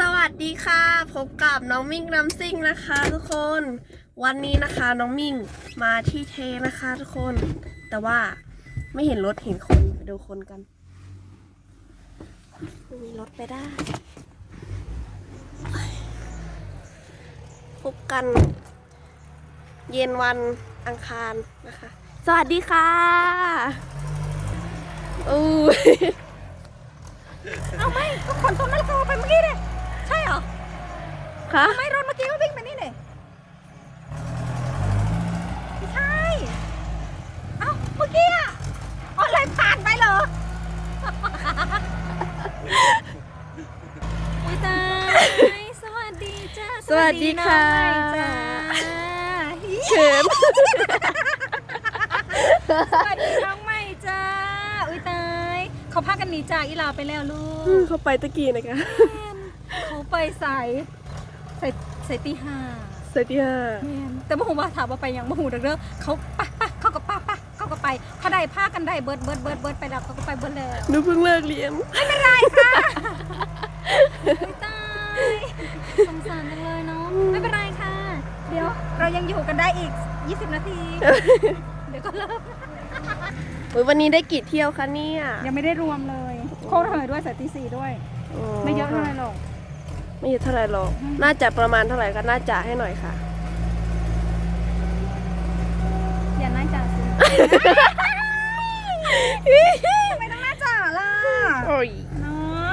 สวัสดีค่ะ พบกับน้องมิ่งน้ำซิ่งนะคะ ทุกคน วันนี้นะคะน้องมิ่งมาที่เทนะคะ ทุกคน แต่ว่าไม่เห็นรถเห็นคนไปดูคนกันไม่มีรถไปได้ พบกัน เย็นวันอังคารนะคะ สวัสดีค่ะอู้ยเอาไม่ก็ขนต้นมะละกอไปเมื่อกี้เลยใช่เหรอ คะไม่รถเมื่อกี้ก็วิ่งไปนี่เลยไม่ใช่ เอ้า เมื่อกี้อะอ๋อเลยผ่านไปเหรอ อุ้ยตายสวัสดีจ้าสวัสดีค่ะสวัสดีน้องใหม่จ้าเขินสวัสดีน้องใหม่จ้า อุ้ยตาย เขาพากันหนีจากอีลาวไปแล้วลูก เข้าไปตะกี้นะคะ เขาไปใส่ ใส่ใส่ตีห้าสวัสดีค่ะแม่นแต่บ่ฮู้ว่าถามว่าไปยังบ่ฮู้เด้อเด้อเขาปะปะเขาก็ปะปะเขาก็ไปเขาได้พากันได้เบิดเบิดเบิดเบิดไปแล้วเขาก็ไปเบิดแล้วหนูเพิ่งเลิกเรียนไม่เป็นไรค่ะไม่ตายสงสารจังเลยเนาะไม่เป็นไรค่ะ เดี๋ยวเรายังอยู่กันได้อีก 20 นาที เดี๋ยวก็เลิกโอ้ยวันนี้ได้กี่เที่ยวคะเนี่ยยังไม่ได้รวมเลย โคตรเหยด้วยสายตีสี่ด้วย ไม่เยอะเท่าไหร่หรอก ไม่เยอะเท่าไหร่หรอกอืมน่าจะประมาณเท่าไหร่ก็น่าจะให้หน่อยค่ะ อย่าน่าจ่าสิทำไมต้องน่าจ่าล่ะโอ้ยเนาะ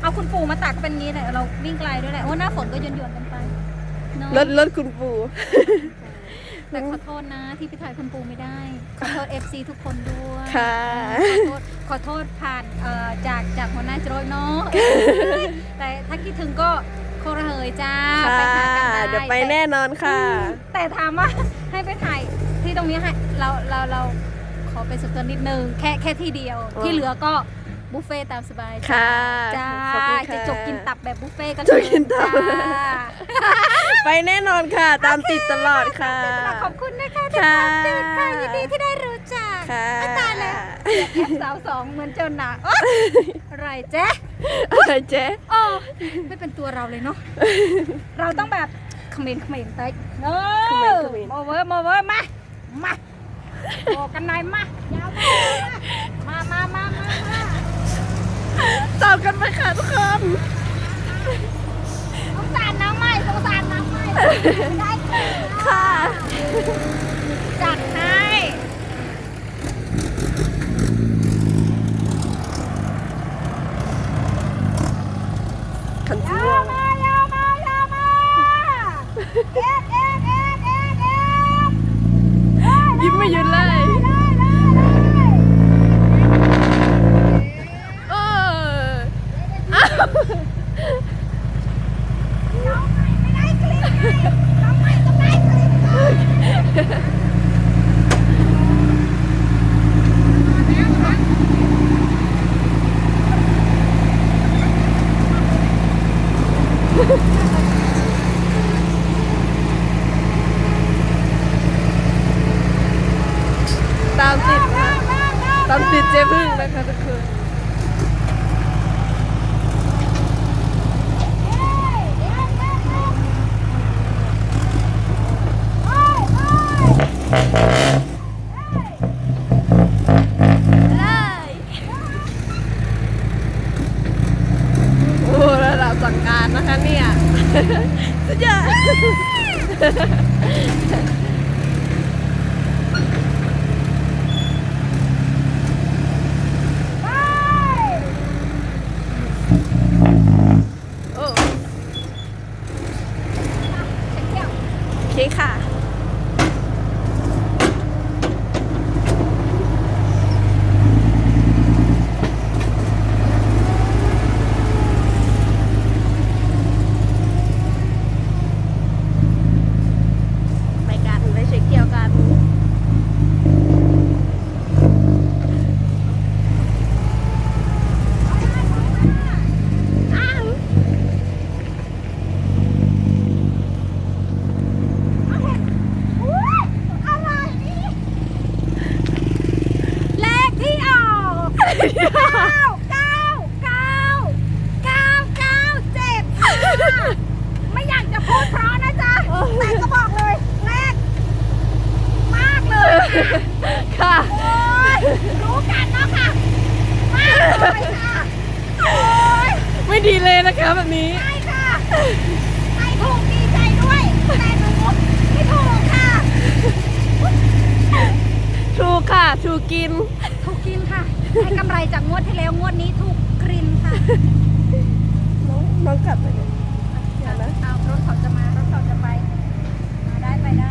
เอาคุณปู่มาตักเป็นงี้แหละเราวิ่งไกลด้วยแหละโอ้หน้าฝนก็ยนยนๆกันไปเนาะรถรถคุณปู่ แต่ขอโทษนะที่พี่ถ่ายคุณปู่ไม่ได้ ขอโทษ FC ทุกคนด้วยค่ะ ขอโทษขอโทษผ่านเอ่อจากจากหัวหน้าโจรยเนาะแต่ถ้าคิดถึงก็โคระเหยจ้าค่ะไปหากันได้เดี๋ยวไปแน่นอนค่ะ แต่ถามว่าให้ไปถ่ายที่ตรงนี้ให้เราเราเราขอเป็นส่วนตัวนิดนึงแค่แค่ที่เดียวอ๋อที่เหลือก็ บุฟเฟ่ต์ตามสบายค่ะจ้าขอบคุณค่ะ จะจกกินตับแบบบุฟเฟ่ต์ก็จกกินตับจ้าไปแน่นอนค่ะ ตามติดตลอดค่ะ ขอบคุณนะคะที่ค่ะตามติดค่ะยินดีที่ได้รู้จักค่ะ อะตายแล้วแอปสาวสองเหมือนเจ้าหนาโอ๊ยอะไรเจ๊อะไรเจ๊โอ้ไม่เป็นตัวเราเลยเนาะเราต้องแบบเขมรเขมรเต็กเออเขมรเขมรโมเวอร์โมเวอร์มามาโอกกันหนอยมายาวมามามามามามา ตามกันไปค่ะทุกคน สงสารน้องใหม่สงสารน้องใหม่ได้ค่ะ ค่ะ จัดให้ ขัน ยา จ้ว วมายาวมายาวมาเอ็ดเอ็ดเอ็ดเอ็ดเอ็ด ยิ้มไม่หยุดเลย ได้ได้ได้ เอออ้าว น้องใหม่ไม่ได้คลิปไงน้องใหม่ต้องได้คลิปก่อน ตามติดนะ ตามติดเจ๊พึ่งนะคะทุกคน เลยโอ้ระดับสั่งการนะคะเนี่ย สุดยอดโอ้โอเคค่ะ ไปกัน ดีเลยนะ คะแบบนี้ ใช่ค่ะใช่ถูกดีใจด้วย แต่หนูไม่ถูกค่ะ ถูกค่ะ ถูกกิน ถูกกินค่ะได้กำไรจากงวดที่แล้วงวดนี้ถูกกรินค่ะ น้องน้องกลับไปเลยเดี๋ยวนะเอารถเขาจะมารถเขาจะไป มาได้ไปได้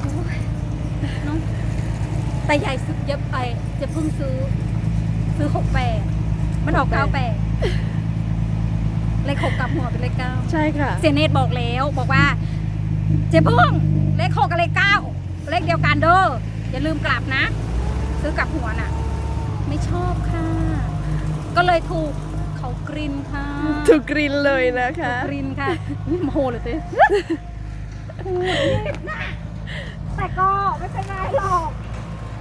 โอ้ยน้องแต่ใหญ่สุดเยอะไปจะเพิ่งซื้อ ซื้อหกแปดมันออกเก้าแปดเลขหกกลับหัวเป็นเลขเก้า ใช่ ค่ะเซยนเนตบอกแล้วบอกว่า เจ๊พึ่งเลขหกกับเลขเก้าเลขเดียวกันเด้ออย่าลืมกลับนะ ซื้อกลับหัวน่ะ ไม่ชอบค่ะ ก็เลยถูกเขากรินค่ะถูกกรินเลยนะคะกรินค่ะนี่โมโหเลยเต้แต่ก็ไม่เป็นไรหรอก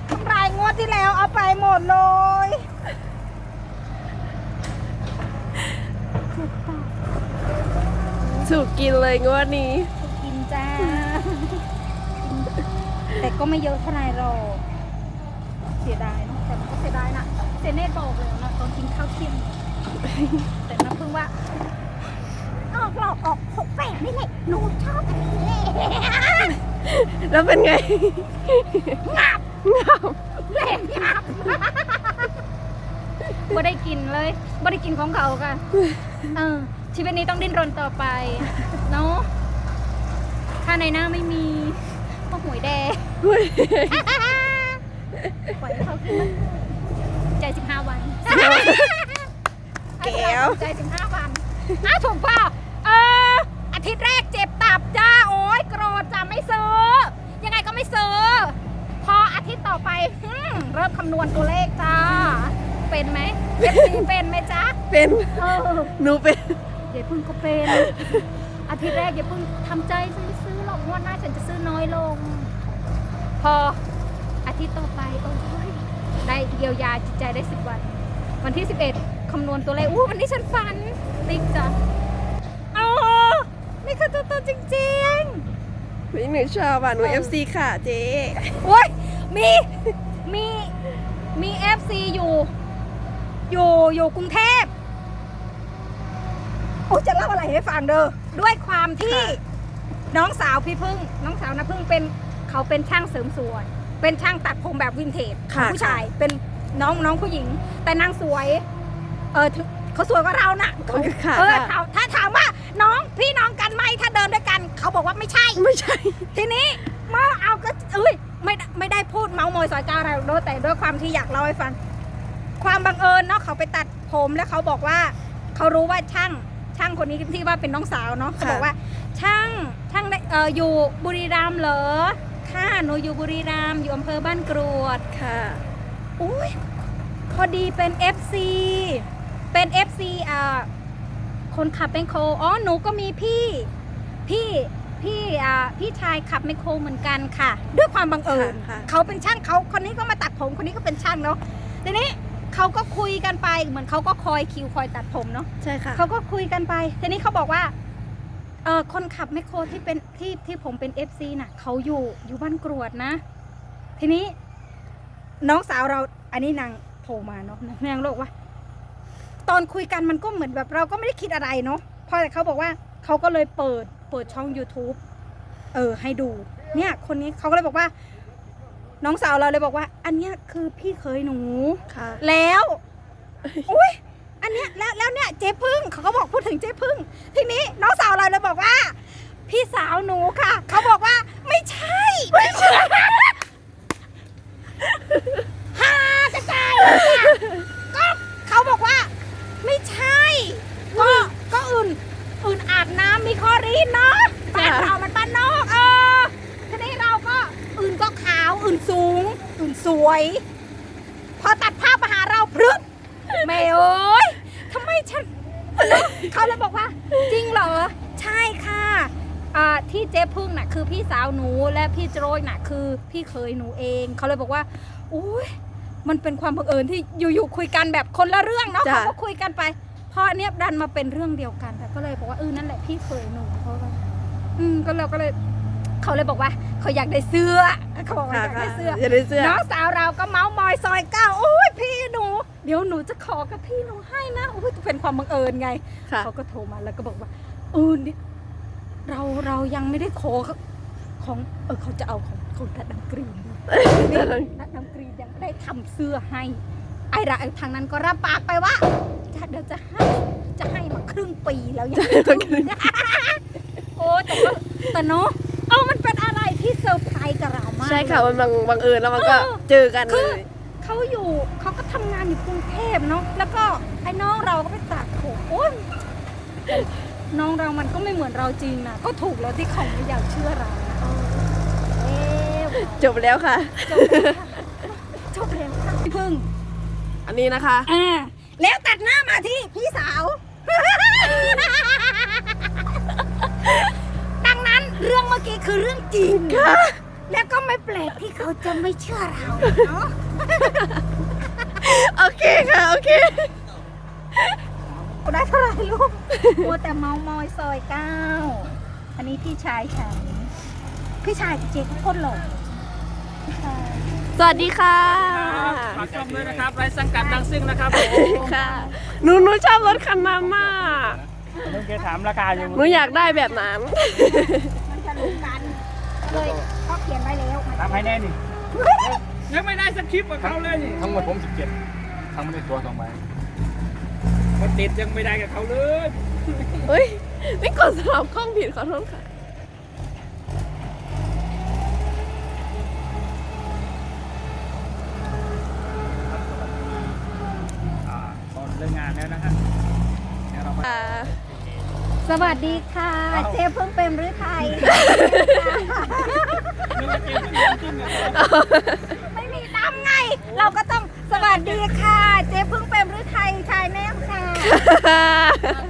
กำไรงวดที่แล้วเอาไปหมดเลยถูกต้อง ถูกกินเลยงวดนี้ กินจ้า แต่ก็ไม่เยอะเท่าไหร่หรอกเสียดายเนาะแต่มันก็เสียดายนะเซเนตบอกเลยนะตอนกินข้าวเที่ยง แต่น้ำพึ่งว่าออกหลอกออกหกแปดนี่แหละหนูชอบอันนี้เลยแล้วเป็นไง งับงับเล่นงับไม่ได้กินเลยไม่ได้กินของเขาค่ะเออ ชีวิตนี้ต้องดิ้นรนต่อไป เนาะถ้าในหน้าไม่มีก็หวยแดงอุ๊ยปล่อยให้เขาขึ้นใจสิบห้าวันแก้วใจสิบห้าวันอ้าวถูกเปล่าเออ อาทิตย์แรกเจ็บตับจ้า โอ้ยโกรธจะไม่ซื้อ ยังไงก็ไม่ซื้อ พออาทิตย์ต่อไปหืมเริ่มคำนวณตัวเลขจ้า เป็นไหมเอฟซีเป็นไหมจ๊ะเป็นเออหนูเป็น ยายพึ่งก็เป็นอาทิตย์แรกยายพึ่งทำใจฉันไม่ซื้อหรอกงวดหน้าฉันจะซื้อน้อยลง พออาทิตย์ต่อไปโอ้ยได้เยียวยาจิตใจได้สิบวัน วันที่สิบเอ็ดคำนวณตัวเลขอู้วันนี้ฉันฝันติ๊กจ้ะอ๋อนี่คือตัวตนจริงนี่หนูชอบอะหนู FC ค่ะเจ๊ๆโอ้ยมีมีมีเอฟซีอยู่ อยู่อยู่กรุงเทพโอ้จะเล่าอะไรให้ฟังเด้อด้วยความที่น้องสาวพี่พึ่ง น้องสาวนะพึ่งเป็นเขาเป็นช่างเสริมสวย เป็นช่างตัดผมแบบวินเทจของค่ะผู้ชายเป็นน้องน้องผู้หญิง แต่นางสวย เออถึงเขาสวยกว่าเราน่ะเขาค่ะเออค่ะเขาถ้าถามว่าน้องพี่น้องกันไหมถ้าเดินด้วยกัน เขาบอกว่าไม่ใช่ไม่ใช่ ทีนี้เมื่อเอาก็เอ้ยไม่ได้ไม่ได้พูดเมาส์มอยสอยจ้าอะไรด้วยแต่ด้วยความที่อยากเล่าให้ฟังความบังเอิญเนาะเขาไปตัดผมแล้วเขาบอกว่า เขารู้ว่าช่าง ช่างคนนี้ที่ว่าเป็นน้องสาวเนาะเขาบอกว่าช่างช่างได้เอออยู่บุรีรัมย์เหรอค่ะหนูอยู่บุรีรัมย์อยู่อำเภอบ้านกรวดค่ะอุ้ยพอดีเป็น FC เป็น FC อ่าคนขับเป็นโคอ๋อหนูก็มีพี่พี่พี่อ่าพี่ชายขับไมคโครเหมือนกันค่ะ ด้วยความบังเอิญค่ะค่ะเขาเป็นช่างเขาคนนี้ก็มาตัดผมคนนี้ก็เป็นช่างเนาะทีนี้ เขาก็คุยกันไป เหมือนเขาก็คอยคิวคอยตัดผมเนาะใช่ค่ะ เขาก็คุยกันไป ทีนี้เขาบอกว่าเออคนขับแมคโครที่เป็นที่ที่ผมเป็น FC น่ะเขาอยู่อยู่บ้านกรวดนะ ทีนี้ น้องสาวเราอันนี้นางโทรมาเนาะนางบอกว่า ตอนคุยกันมันก็เหมือนแบบเราก็ไม่ได้คิดอะไรเนาะพอแต่เขาบอกว่าเขาก็เลยเปิดเปิดช่อง YouTube เออ ให้ดู เนี่ย คนนี้เขาก็เลยบอกว่า น้องสาวเราเลยบอกว่า อันเนี้ยคือพี่เคยหนู ค่ะ แล้วอุ้ยอันเนี้ยแล้วแล้วเนี่ยเจ๊พึ่งเขาก็บอกพูดถึงเจ๊พึ่ง ทีนี้น้องสาวเราเลยบอกว่า พี่สาวหนูค่ะ เขาบอกว่าไม่ใช่ไม่ใช่ฮ่ากระจายเลยอะก็เขาบอกว่า ไม่ใช่ ก็ก็อื่น อื่นอาบน้ำมีคลอรีนเนาะบ้านเรามันบ้านนอกเออทีนี้เราก็อื่นก็ขาว อื่นสูง อื่นสวย พอตัดภาพมาหาเราพรึบแม่เอ้ยทำไมฉัน เขาเลยบอกว่า จริงเหรอ ใช่ค่ะอ่าที่เจ๊พึ่งน่ะคือพี่สาวหนูและพี่โจยน่ะคือพี่เคยหนูเอง เขาเลยบอกว่า อุ้ยมันเป็นความบังเอิญที่อยู่ๆคุยกันแบบคนละเรื่องเนาะจ้ะเขาก็คุยกันไปพออันเนี้ยดันมาเป็นเรื่องเดียวกัน แต่ก็เลยบอกว่าเออนั่นแหละพี่เคยหนูเขาก็อืมก็เราก็เลย เขาเลยบอกว่าเขาอยากได้เสื้อเขาบอกว่าค่ะอยากได้เสื้ออย่าได้เสื้อ น้องสาวเราก็เมาส์มอยซอยเก้าโอ้ยพี่หนู เดี๋ยวหนูจะขอกับพี่หนูให้นะโอ้ยเป็นความบังเอิญไง ค่ะ เขาก็โทรมาแล้วก็บอกว่าเออนี่เราเรายังไม่ได้ขอของเออเขาจะเอาของของดัดดำกรีนนี่ดัดดำกรีนยังไม่ได้ทำเสื้อให้ ไอ้ระไอ้ทางนั้นก็รับปากไปว่าจะเดี๋ยวจะให้จะให้มาครึ่งปีแล้วยังไม่ถึงโอ้แต่ว่าแต่เนาะ เออมันเป็นอะไรที่เซอร์ไพรส์กับเรามากใช่ค่ะมันบังบังเอิญแล้วมันก็เออเจอกันคืเลอย เขาอยู่เขาก็ทำงานอยู่กรุงเทพเนาะแล้วก็ไอ้น้องเราก็ไปตากผมโอ้ยน้องเรามันก็ไม่เหมือนเราจริงนะก็ถูกแล้วที่เขาไม่อยากเชื่อเรานะเอ๊ะจบแล้วค่ะ จบแล้วค่ะจบแล้วค่ะพี่พึ่ง อันนี้นะคะ อ่าแล้วตัดหน้ามาที่พี่สาว คือเรื่องจริงแล้วก็ไม่แปลกที่เขาจะไม่เชื่อเราเนาะ โอเคค่ะ โอเค ได้เท่าไหร่ลูกมัวแต่เมามอยซอยเก้า อันนี้พี่ชายฉัน พี่ชายเจ๊ก็โคตรหล่อพี่ชายสวัสดีค่ะ ฝากช่องด้วยนะครับไรสังกัดดังซิ่งนะครับผมค่ะ หนูหนูชอบรถคันนั้นมาก เมื่อกี้ถามราคาอยู่หนูอยากได้แบบนั้น มันจะรู้กัน เลยเขาเขียนไว้แล้วถามให้แน่นี่ยังไม่ได้สคริปต์กับเขาเลยนี่ทั้งหมดผม 17ทั้งหมดในตัวสองใบมันติดยังไม่ได้กับเขาเลยเฮ้ยไม่กดสลับกล้องผิดขอโทษค่ะอ่าตอนเลิกงานแล้วนะฮะเดี๋ยวเรามา สวัสดีค่ะเจ๊เพิ่งเป็นหรือไทยเรื่องเกมมันจริงๆเลยไม่มีน้ำไง เราก็ต้องสวัสดีค่ะ เจ๊เพิ่งเป็นหรือไทยชายแนมค่ะ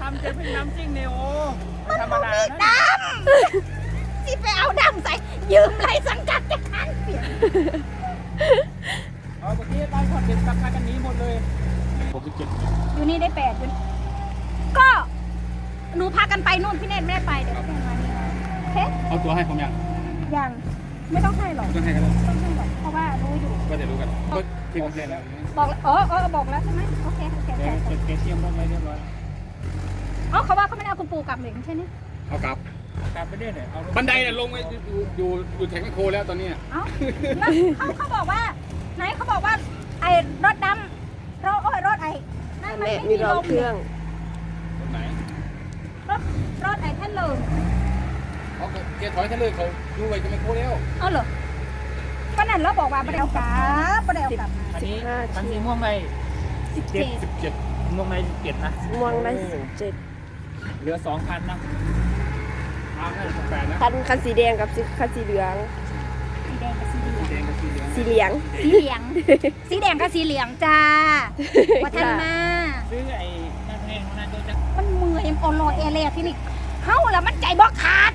ทำเจพึ่งน้ำจิ้งเนโอไม่ธรรมดามีนะดำที่ไปเอาดำใส่ยืมไรสังกัดจะคันเปลี่ยนเอาเมื่อกี้ได้คอนเทนต์ราคากันนี้หมดเลยผม17อยู่นี่ได้แปดอยู่ก็ หนูพากันไปนู่นพี่เนตไม่ได้ไปเดี๋ยวพี่เนตมานี่นะโอเคเอาตัวให้ผมยังยังไม่ต้องให้หรอกต้องให้กันแล้วต้องให้หรอกเพราะว่ารู้อยู่ ก็จะรู้กันก็ที่ผมเซ็นแล้วบอกแล้วอ๋ออ๋อบอกแล้วใช่ไหมโอเคโอเคแกโอเคแกเตรียมรถไว้เรียบร้อยอ๋อเขาว่าเขาไม่ได้เอาคุณปู่กลับหนึ่งใช่ไหมเอากลับกลับไปได้เลยเอารถบันไดน่ะลงไปอยู่อยู่อยู่แท็กแมคโครแล้วตอนนี้เอ้าแล้วเขาเขาบอกว่าไหนเขาบอกว่าไอ้รถดำรถโอ้ยรถไอ้นั่นมันแม่ไม่มีมีรลองมเครื่องตรงไหน รถรถไอ้ท่านลมเขาก็แกถอยทะเลยเขาดูไว้แท็กแมคโครแล้วเอาเหรอก็นั่นเราบอกว่าไม่ได้เอากลับไม่ได้เอากลับมาอันนี้สิบห้าคันสีม่วงในสิบเจ็ด17ม่วงในเจ็ดนะม่วงได้สิบเจ็ดเหลือสองคันนะเอาให้18นะคันคันสีแดงกับสีคันสีเหลือง สีแดงกับสีเหลืองแดงกับสีเหลืองสีเหลือง สีเหลืองสีแดงกับสีเหลืองจ้าวัฒนมา ซื้อไอ้นั่นเองนั่นโดนจะมันเมื่อยมันออนลอยเอเลียที่นี่ เฮ้าแล้วมันใจบ่ขาด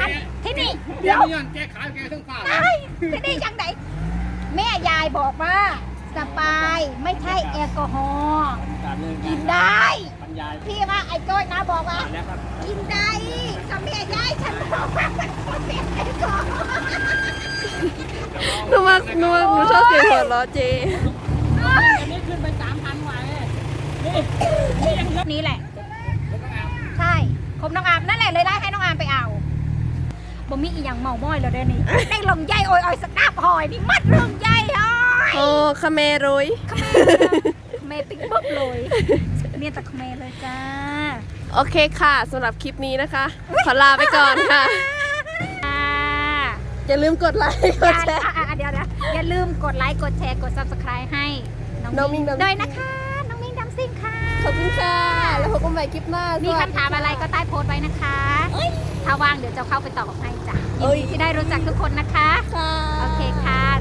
อันที่นี่เดี๋เดี๋ยยววนี่แกขายแกทั้งฝ่าไอ้ที่นี่ยังไงแม่ยายบอกว่าสปายไม่ใช่แอลกอฮอล์การเลิกกิงานนได้บรรยายพี่ว่าไอ้ก้อยนะบอกว่าผ่านแล้วครับกินได้กับแม่ยายฉันบอกว่ามันเป็นแอลกอฮอล์หนูมาหนูหนูชอบเสียงหัวเราะเจอันนี้ขึ้นไปสามพันกว่าเลยนี่นี่ยังเยอะนี่แหละใช่ ผมน้องอามนั่นแหละเลยได้ให้น้องอามไปเอาบ่มีอีหยังเมาม้อยแล้วเด้อนี่ ได้ลงใยโอยออยสกาบหอยนี่มัดเรื่องใยหอยโอ้คาเมรุยเมติ๊กบึ๊บเลยเมียนตะคเมเลยจ้า โอเคค่ะสำหรับคลิปนี้นะคะ ขอลาไปก่อนค่ะอ่าอย่าลืมกดไลค์กอย่าดแชร์อะอะเดี๋ยวเดี๋ยวอย่าลืมกดไลค์กดแชร์กด subscribe ให้ น้องมิ้งดำซิ่งด้วยนะคะ น้องมิ้งดำซิ่งค่ะ ขอบคุณค่ะ แล้วพบกันใหม่คลิปหน้า มีมีคำถามอะไรก็ใต้โพสต์ไว้นะคะถ้าว่างเดี๋ยวจะเข้าไปตอบให้จ้ะยินดีที่ได้รู้จักทุกคนนะคะ ค่ะ โอเคค่ะ